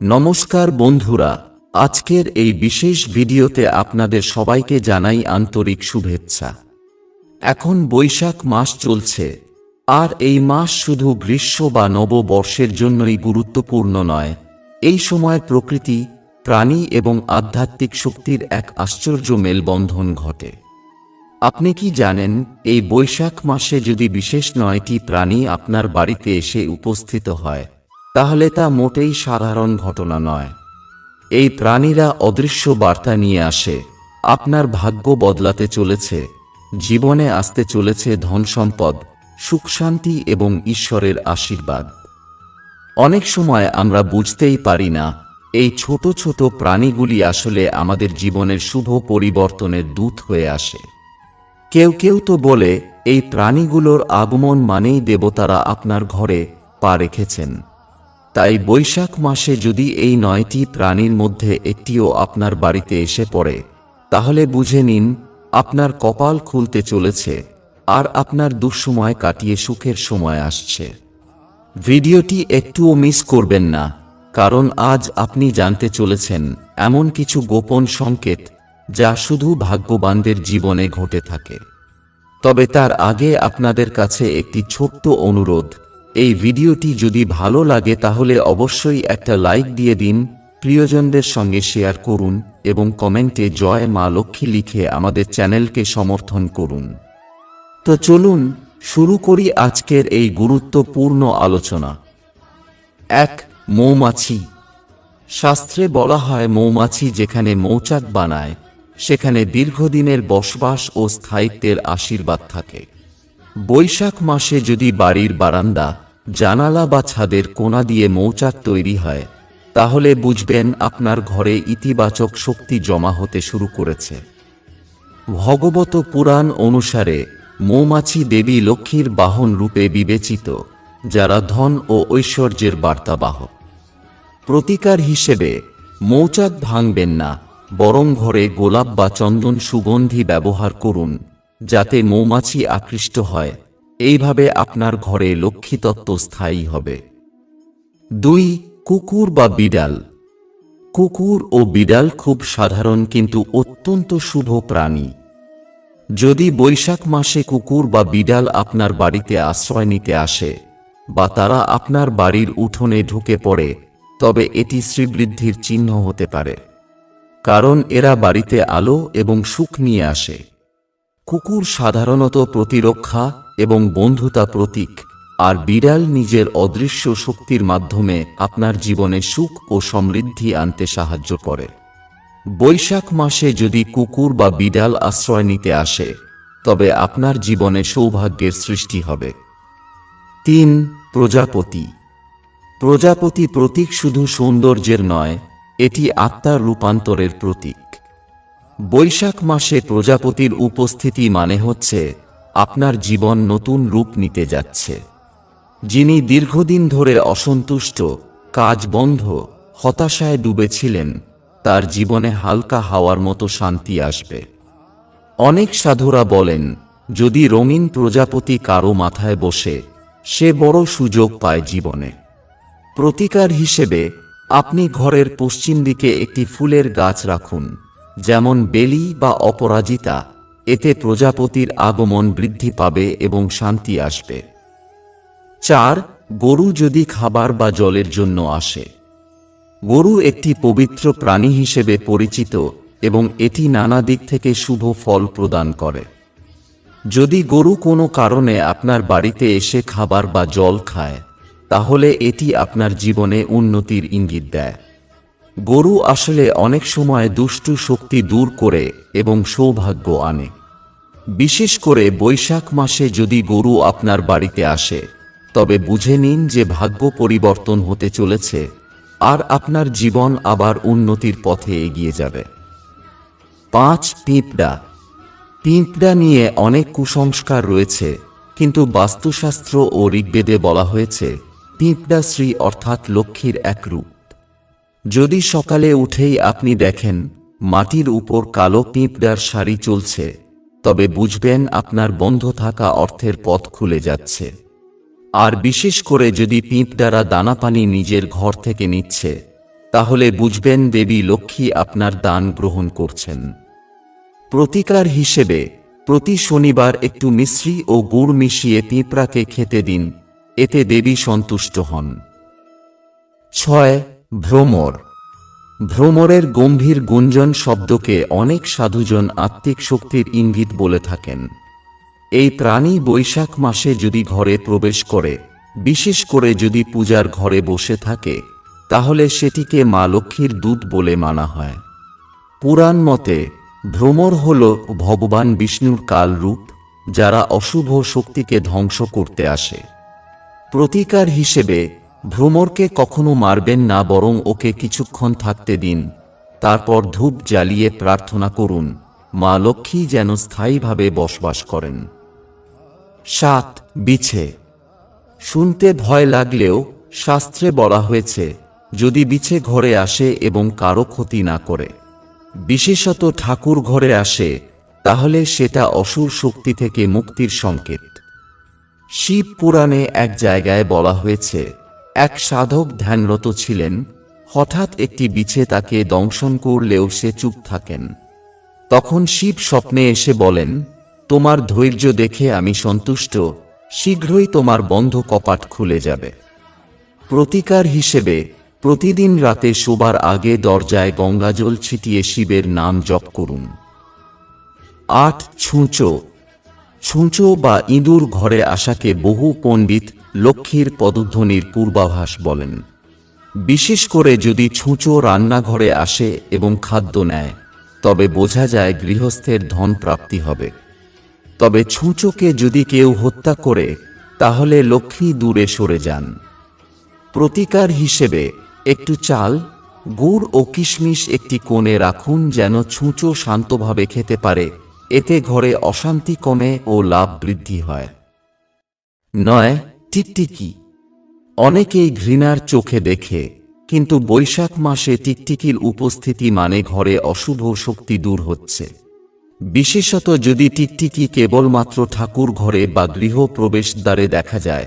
নমস্কার বন্ধুরা, আজকের এই বিশেষ ভিডিওতে আপনাদের সবাইকে জানাই আন্তরিক শুভেচ্ছা। এখন বৈশাখ মাস চলছে, আর এই মাস শুধু গ্রীষ্ম বা নববর্ষের জন্যই গুরুত্বপূর্ণ নয়, এই সময় প্রকৃতি, প্রাণী এবং আধ্যাত্মিক শক্তির এক আশ্চর্য মেলবন্ধন ঘটে। আপনি কি জানেন, এই বৈশাখ মাসে যদি বিশেষ নয়টি প্রাণী আপনার বাড়িতে এসে উপস্থিত হয় তাহলে তা মোটেই সাধারণ ঘটনা নয়। এই প্রাণীরা অদৃশ্য বার্তা নিয়ে আসে, আপনার ভাগ্য বদলাতে চলেছে, জীবনে আসতে চলেছে ধন সম্পদ, সুখ শান্তি এবং ঈশ্বরের আশীর্বাদ। অনেক সময় আমরা বুঝতেই পারি না, এই ছোট ছোট প্রাণীগুলি আসলে আমাদের জীবনের শুভ পরিবর্তনের দূত হয়ে আসে। কেউ কেউ তো বলে, এই প্রাণীগুলোর আগমন মানেই দেবতারা আপনার ঘরে পা রেখেছেন। তাই বৈশাখ মাসে যদি এই নয়টি প্রাণীর মধ্যে একটিও আপনার বাড়িতে এসে পড়ে, তাহলে বুঝে নিন, আপনার কপাল খুলতে চলেছে, আর আপনার দুঃসময় কাটিয়ে সুখের সময় আসছে। ভিডিওটি একটুও মিস করবেন না, কারণ আজ আপনি জানতে চলেছেন এমন কিছু গোপন সংকেত যা শুধু ভাগ্যবানদের জীবনে ঘটে থাকে। তবে তার আগে আপনাদের কাছে একটি ছোট্ট অনুরোধ। এই ভিডিওটি যদি ভালো লাগে তাহলে অবশ্যই একটা লাইক দিয়ে দিন, প্রিয়জনদের সঙ্গে শেয়ার করুন এবং কমেন্টে জয় মা লক্ষ্মী লিখে আমাদের চ্যানেলকে সমর্থন করুন। তো চলুন শুরু করি আজকের এই গুরুত্বপূর্ণ আলোচনা। এক, মৌমাছি। শাস্ত্রে বলা হয় মৌমাছি যেখানে মৌচাক বানায়, সেখানে দীর্ঘদিনের বসবাস ও স্থায়িত্বের আশীর্বাদ থাকে। বৈশাখ মাসে যদি বাড়ির বারান্দা, জানালা বা ছাদের কোনা দিয়ে মৌচাক তৈরি হয়, তাহলে বুঝবেন আপনার ঘরে ইতিবাচক শক্তি জমা হতে শুরু করেছে। ভগবত পুরাণ অনুসারে মৌমাছি দেবী লক্ষ্মীর বাহন রূপে বিবেচিত, যারা ধন ও ঐশ্বর্যের বার্তাবাহক। প্রতিকার হিসেবে মৌচাক ভাঙবেন না, বরং ঘরে গোলাপ বা চন্দন সুগন্ধি ব্যবহার করুন। যাতে মৌমাছি আকৃষ্ট হয়। এইভাবে আপনার ঘরে লক্ষ্মীতত্ত্ব স্থায়ী হবে। দুই, কুকুর বা বিড়াল। কুকুর ও বিড়াল খুব সাধারণ কিন্তু অত্যন্ত শুভ প্রাণী। যদি বৈশাখ মাসে কুকুর বা বিড়াল আপনার বাড়িতে আশ্রয় নিতে আসে বা তারা আপনার বাড়ির উঠোনে ঢুকে পড়ে, তবে এটি শ্রীবৃদ্ধির চিহ্ন হতে পারে। কারণ এরা বাড়িতে আলো এবং সুখ নিয়ে আসে। কুকুর সাধারণত প্রতিরক্ষা এবং বন্ধুতা প্রতীক, আর বিড়াল নিজের অদৃশ্য শক্তির মাধ্যমে আপনার জীবনে সুখ ও সমৃদ্ধি আনতে সাহায্য করে। বৈশাখ মাসে যদি কুকুর বা বিড়াল আশ্রয় নিতে আসে, তবে আপনার জীবনে সৌভাগ্যের সৃষ্টি হবে। তিন, প্রজাপতি। প্রজাপতি প্রতীক শুধু সৌন্দর্যের নয়, এটি আত্মার রূপান্তরের প্রতীক। বৈশাখ মাসে প্রজাপতির উপস্থিতি মানে হচ্ছে, আপনার জীবন নতুন রূপ নিতে যাচ্ছে। যিনি দীর্ঘদিন ধরে অসন্তুষ্ট, কাজ বন্ধ, হতাশায় ডুবেছিলেন, তার জীবনে হালকা হাওয়ার মতো শান্তি আসবে। অনেক সাধুরা বলেন, যদি রঙিন প্রজাপতি কারও মাথায় বসে, সে বড় সুযোগ পায় জীবনে। প্রতিকার হিসেবে, আপনি ঘরের পশ্চিম দিকে একটি ফুলের গাছ রাখুন। যেমন বেলি বা অপরাজিতা, এতে প্রজাপতির আগমন বৃদ্ধি পাবে এবং শান্তি আসবে। চার, গরু যদি খাবার বা জলের জন্য আসে। গরু একটি পবিত্র প্রাণী হিসেবে পরিচিত এবং এটি নানা দিক থেকে শুভ ফল প্রদান করে। যদি গরু কোনো কারণে আপনার বাড়িতে এসে খাবার বা জল খায়, তাহলে এটি আপনার জীবনে উন্নতির ইঙ্গিত দেয়। গরু আসলে অনেক সময় দুষ্টু শক্তি দূর করে এবং সৌভাগ্য আনে। বিশেষ করে বৈশাখ মাসে যদি গরু আপনার বাড়িতে আসে, তবে বুঝে নিন যে ভাগ্য পরিবর্তন হতে চলেছে, আর আপনার জীবন আবার উন্নতির পথে এগিয়ে যাবে। পাঁচ, পিঁপড়া। পিঁপড়া নিয়ে অনেক কুসংস্কার রয়েছে, কিন্তু বাস্তুশাস্ত্র ও ঋগ্বেদে বলা হয়েছে, পিঁপড়া শ্রী অর্থাৎ লক্ষ্মীর এক রূপ। যদি সকালে উঠেই আপনি দেখেন, মাটির উপর কালো পিঁপড়ার শাড়ি চলছে, তবে বুঝবেন আপনার বন্ধ থাকা অর্থের পথ খুলে যাচ্ছে। আর বিশেষ করে যদি পিঁপড়ারা দানা পানি নিজের ঘর থেকে নিচ্ছে, তাহলে বুঝবেন দেবী লক্ষ্মী আপনার দান গ্রহণ করছেন। প্রতিকার হিসেবে, প্রতি শনিবার একটু মিশ্রি ও গুড় মিশিয়ে পিঁপড়াকে খেতে দিন, এতে দেবী সন্তুষ্ট হন। ছয় ভ্রমর। ভ্রমরের গম্ভীর গুঞ্জন শব্দকে অনেক সাধুজন আত্মিক শক্তির ইঙ্গিত বলে থাকেন। এই প্রাণী বৈশাখ মাসে যদি ঘরে প্রবেশ করে, বিশেষ করে যদি পূজার ঘরে বসে থাকে, তাহলে সেটিকে মা লক্ষ্মীর দূত বলে মানা হয়। পুরাণ মতে, ভ্রমর হল ভগবান বিষ্ণুর কাল রূপ, যারা অশুভ শক্তিকে ধ্বংস করতে আসে। প্রতিকার হিসেবে ভ্রমরকে কখনো মারবেন না, বরং ওকে কিছুক্ষণ থাকতে দিন। তারপর ধূপ জ্বালিয়ে প্রার্থনা করুন, মা লক্ষ্মী যেন স্থায়ীভাবে বসবাস করেন। সাত, বিছে। শুনতে ভয় লাগলেও শাস্ত্রে বলা হয়েছে, যদি বিছে ঘরে আসে এবং কারও ক্ষতি না করে, বিশেষত ঠাকুর ঘরে আসে, তাহলে সেটা অসুর শক্তি থেকে মুক্তির সংকেত। শিব পুরাণে এক জায়গায় বলা হয়েছে এক সাধক ধ্যানরত ছিলেন, হঠাৎ একটি বিছে তাকে দংশন করলেও সে চুপ থাকেন। তখন শিব স্বপ্নে এসে বলেন, তোমার ধৈর্য দেখে আমি সন্তুষ্ট, শীঘ্রই তোমার বন্ধ কপাট খুলে যাবে। প্রতিকার হিসেবে প্রতিদিন রাতে শোবার আগে দরজায় গঙ্গাজল ছিটিয়ে শিবের নাম জপ করুন। আট ছুঁচো। ছুঁচো বা ইঁদুর ঘরে আসাকে বহু পণ্ডিত লক্ষ্মীর পদধ্বনির পূর্বাভাস বলেন, বিশেষ করে যদি ছুঁচো রান্নাঘরে আসে এবং খাদ্য নেয়, তবে বোঝা যায় গৃহস্থের ধন প্রাপ্তি হবে। তবে ছুঁচোকে যদি কেউ হত্যা করে, তাহলে লক্ষ্মী দূরে সরে যান। প্রতিকার হিসেবে একটু চাল, গুড় ও কিশমিশ একটি কোণে রাখুন যেন ছুঁচো শান্তভাবে খেতে পারে। এতে ঘরে অশান্তি কমে ও লাভ বৃদ্ধি হয়। নয় টিকটিকি অনেকেই ঘৃণার চোখে দেখে, কিন্তু বৈশাখ মাসে টিকটিকির উপস্থিতি মানে ঘরে অশুভ শক্তি দূর হচ্ছে। বিশেষত যদি টিকটিকি কেবলমাত্র ঠাকুর ঘরে বা গৃহ প্রবেশদ্বারে দেখা যায়,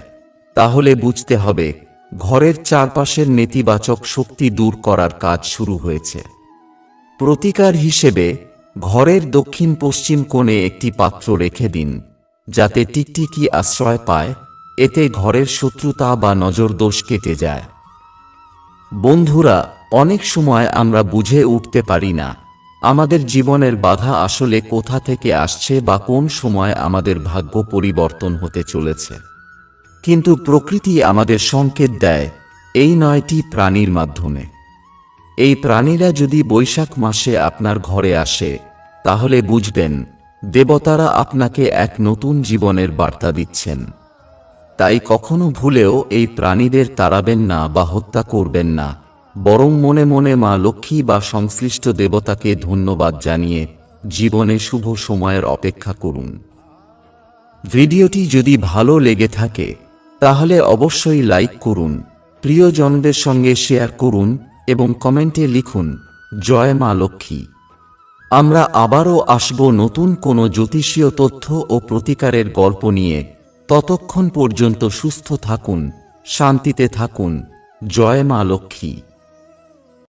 তাহলে বুঝতে হবে, ঘরের চারপাশের নেতিবাচক শক্তি দূর করার কাজ শুরু হয়েছে। প্রতিকার হিসেবে, ঘরের দক্ষিণ পশ্চিম কোণে একটি পাত্র রেখে দিন, যাতে টিকটিকি আশ্রয় পায় এতে ঘরের শত্রুতা বা নজর দোষ কেটে যায়। বন্ধুরা, অনেক সময় আমরা বুঝে উঠতে পারি না, আমাদের জীবনের বাধা আসলে কোথা থেকে আসছে বা কোন সময় আমাদের ভাগ্য পরিবর্তন হতে চলেছে। কিন্তু প্রকৃতি আমাদের সংকেত দেয়, এই নয়টি প্রাণীর মাধ্যমে। এই প্রাণীরা যদি বৈশাখ মাসে আপনার ঘরে আসে, তাহলে বুঝবেন, দেবতারা আপনাকে এক নতুন জীবনের বার্তা দিচ্ছেন। তাই কখনো ভুলেও এই প্রাণীদের তাড়াবেন না বা হত্যা করবেন না। বরং মনে মনে মা লক্ষ্মী বা সংশ্লিষ্ট দেবতাকে ধন্যবাদ জানিয়ে জীবনে শুভ সময়ের অপেক্ষা করুন। ভিডিওটি যদি ভালো লেগে থাকে, তাহলে অবশ্যই লাইক করুন, প্রিয়জনদের সঙ্গে শেয়ার করুন এবং কমেন্টে লিখুন, জয় মা লক্ষ্মী। আমরা আবারও আসব নতুন কোনো জ্যোতিষীয় তথ্য ও প্রতিকারের গল্প নিয়ে। ততক্ষণ পর্যন্ত সুস্থ থাকুন শান্তিতে থাকুন। জয় মা লক্ষ্মী।